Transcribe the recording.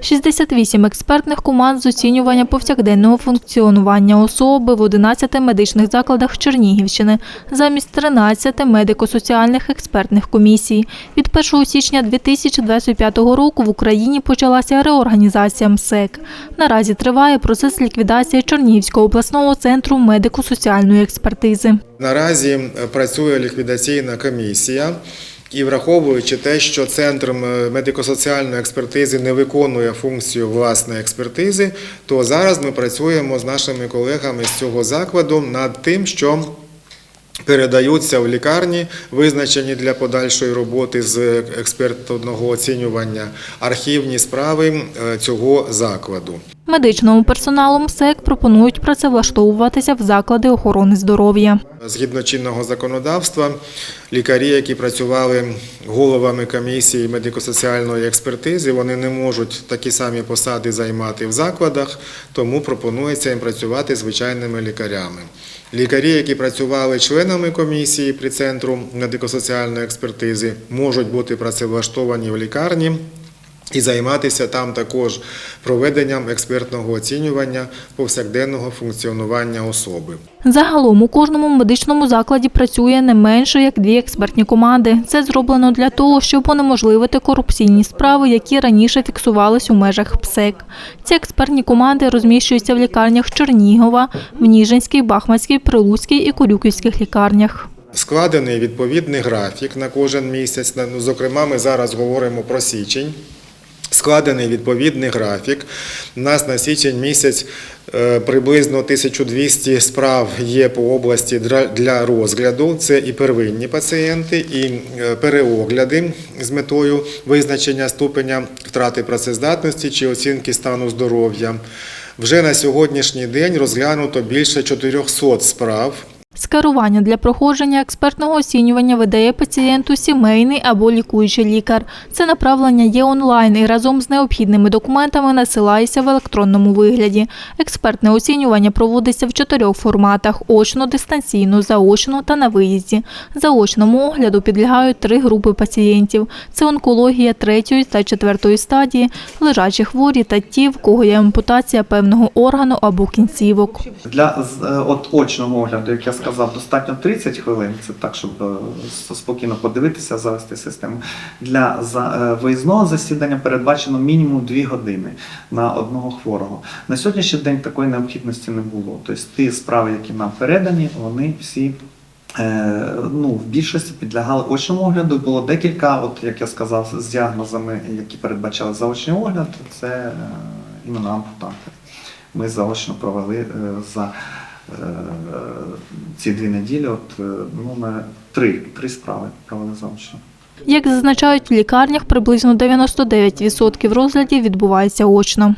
68 експертних команд з оцінювання повсякденного функціонування особи в 11 медичних закладах Чернігівщини замість 13 медико-соціальних експертних комісій. Від 1 січня 2025 року в Україні почалася реорганізація МСЕК. Наразі триває процес ліквідації Чернігівського обласного центру медико-соціальної експертизи. Наразі е, працює ліквідаційна комісія. І враховуючи те, що центр медико-соціальної експертизи не виконує функцію власної експертизи, то зараз ми працюємо з нашими колегами з цього закладу над тим, що передаються в лікарні, визначені для подальшої роботи з експертного оцінювання архівні справи е, цього закладу. Медичному персоналу МСЕК пропонують працевлаштовуватися в заклади охорони здоров'я. Згідно чинного законодавства, лікарі, які працювали головами комісії медико-соціальної експертизи, вони не можуть такі самі посади займати в закладах, тому пропонується їм працювати звичайними лікарями. Лікарі, які працювали членами комісії при центру медико-соціальної експертизи, можуть бути працевлаштовані в лікарні. І займатися там також проведенням експертного оцінювання повсякденного функціонування особи. Загалом у кожному медичному закладі працює не менше як дві експертні команди. Це зроблено для того, щоб унеможливити корупційні справи, які раніше фіксувались у межах ПСЕК. Ці експертні команди розміщуються в лікарнях Чернігова, в Ніжинській, Бахмацькій, Прилуцькій і Курюківських лікарнях. Складений відповідний графік на кожен місяць. Ну, Зокрема, ми зараз говоримо про січень. Складений відповідний графік. У нас на січень місяць е, приблизно 1200 справ є по області для розгляду. Це і первинні пацієнти, і е, переогляди з метою визначення ступеня втрати працездатності чи оцінки стану здоров'я. Вже на сьогоднішній день розглянуто більше 400 справ. Скерування для проходження експертного оцінювання видає пацієнту сімейний або лікуючий лікар. Це направлення є онлайн і разом з необхідними документами насилається в електронному вигляді. Експертне оцінювання проводиться в чотирьох форматах: очно, дистанційно, заочно та на виїзді. Заочному огляду підлягають три групи пацієнтів: це онкологія третьої та четвертої стадії, лежачі хворі та ті, в кого є ампутація певного органу або кінцівок. Для е, от очного огляду, як я сказав, достатньо 30 хвилин. Це так, щоб е, спокійно подивитися, завести систему. Для е, виїзного засідання передбачено мінімум 2 години на одного хворого. На сьогоднішній день такої необхідності не було. Тобто ті справи, які нам передані, вони всі. е, Ну, в більшості підлягали очному огляду. Було декілька, от як я сказав, з діагнозами, які передбачали заочний огляд, це іменно ампутанти. Ми заочно провели за ці дві неділі, от, е, ну, ми три, три справи провели заочно. Як зазначають в лікарнях, приблизно 99% розглядів відбувається очно.